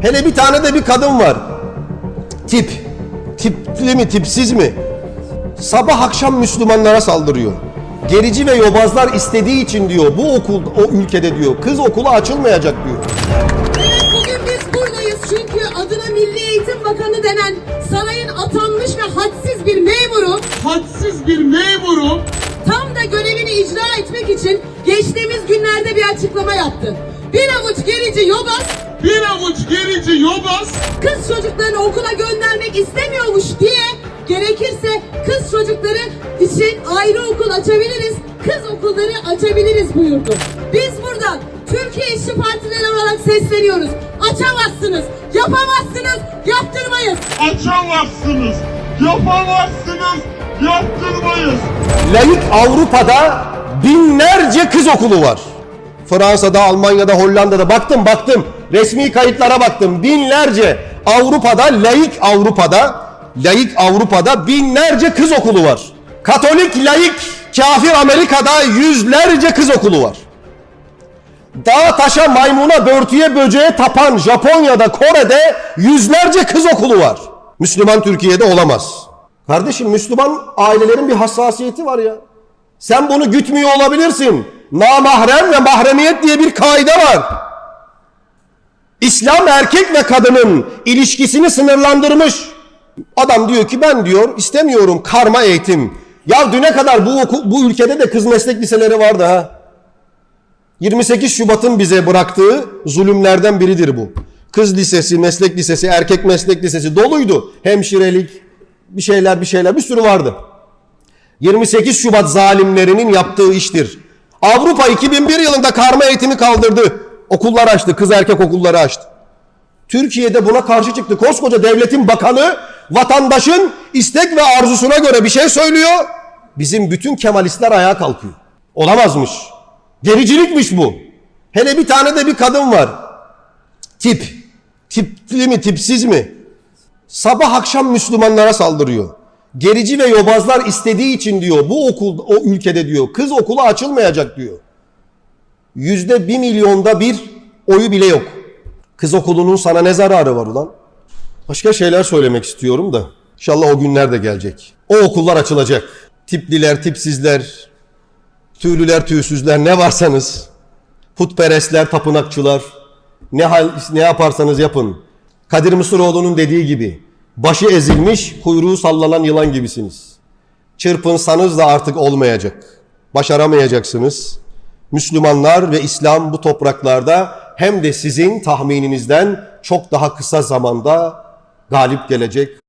Hele bir tane de bir kadın var. Tip. Tipli mi tipsiz mi? Sabah akşam Müslümanlara saldırıyor. Gerici ve yobazlar istediği için diyor bu okul o ülkede diyor kız okulu açılmayacak diyor. Evet bugün biz buradayız çünkü adına Milli Eğitim Bakanı denen sarayın atanmış ve hadsiz bir memuru hadsiz bir memuru tam da görevini icra etmek için geçtiğimiz günlerde bir açıklama yaptı. Bir avuç gerici yobaz bir avuç gerici yobaz kız çocuklarını okula göndermek istemiyormuş diye gerekirse kız çocukları için ayrı okul açabiliriz, kız okulları açabiliriz buyurdu. Biz buradan Türkiye İşçi Partileri olarak sesleniyoruz. Açamazsınız, yapamazsınız, yaptırmayız. açamazsınız, yapamazsınız, yaptırmayız. Layık Avrupa'da binlerce kız okulu var. Fransa'da, Almanya'da, Hollanda'da baktım baktım. Resmi kayıtlara baktım. Binlerce Avrupa'da, layık Avrupa'da, layık Avrupa'da binlerce kız okulu var. Katolik, layık, kafir Amerika'da yüzlerce kız okulu var. Dağa taşa maymuna börtüye böceğe tapan Japonya'da Kore'de yüzlerce kız okulu var. Müslüman Türkiye'de olamaz. Kardeşim Müslüman ailelerin bir hassasiyeti var ya. Sen bunu gütmüyor olabilirsin. Namahrem ve mahremiyet diye bir kaide var. İslam erkek ve kadının ilişkisini sınırlandırmış. Adam diyor ki ben diyor istemiyorum karma eğitim. Ya düne kadar bu bu ülkede de kız meslek liseleri vardı ha. 28 Şubat'ın bize bıraktığı zulümlerden biridir bu. Kız lisesi, meslek lisesi, erkek meslek lisesi doluydu. Hemşirelik, bir şeyler bir şeyler bir sürü vardı. 28 Şubat zalimlerinin yaptığı iştir. Avrupa 2001 yılında karma eğitimi kaldırdı. Okullar açtı, kız erkek okulları açtı. Türkiye'de buna karşı çıktı. Koskoca devletin bakanı vatandaşın istek ve arzusuna göre bir şey söylüyor. Bizim bütün Kemalistler ayağa kalkıyor. Olamazmış. Gericilikmiş bu. Hele bir tane de bir kadın var. Tip. Tipli mi tipsiz mi? Sabah akşam Müslümanlara saldırıyor. Gerici ve yobazlar istediği için diyor bu okul o ülkede diyor kız okulu açılmayacak diyor. Yüzde bir milyonda bir oyu bile yok. Kız okulunun sana ne zararı var ulan? Başka şeyler söylemek istiyorum da. İnşallah o günler de gelecek. O okullar açılacak. Tipliler, tipsizler, tüylüler, tüysüzler ne varsanız, putperestler, tapınakçılar, ne hal ne yaparsanız yapın. Kadir Mısıroğlu'nun dediği gibi başı ezilmiş, kuyruğu sallanan yılan gibisiniz. Çırpınsanız da artık olmayacak. Başaramayacaksınız. Müslümanlar ve İslam bu topraklarda hem de sizin tahmininizden çok daha kısa zamanda galip gelecek,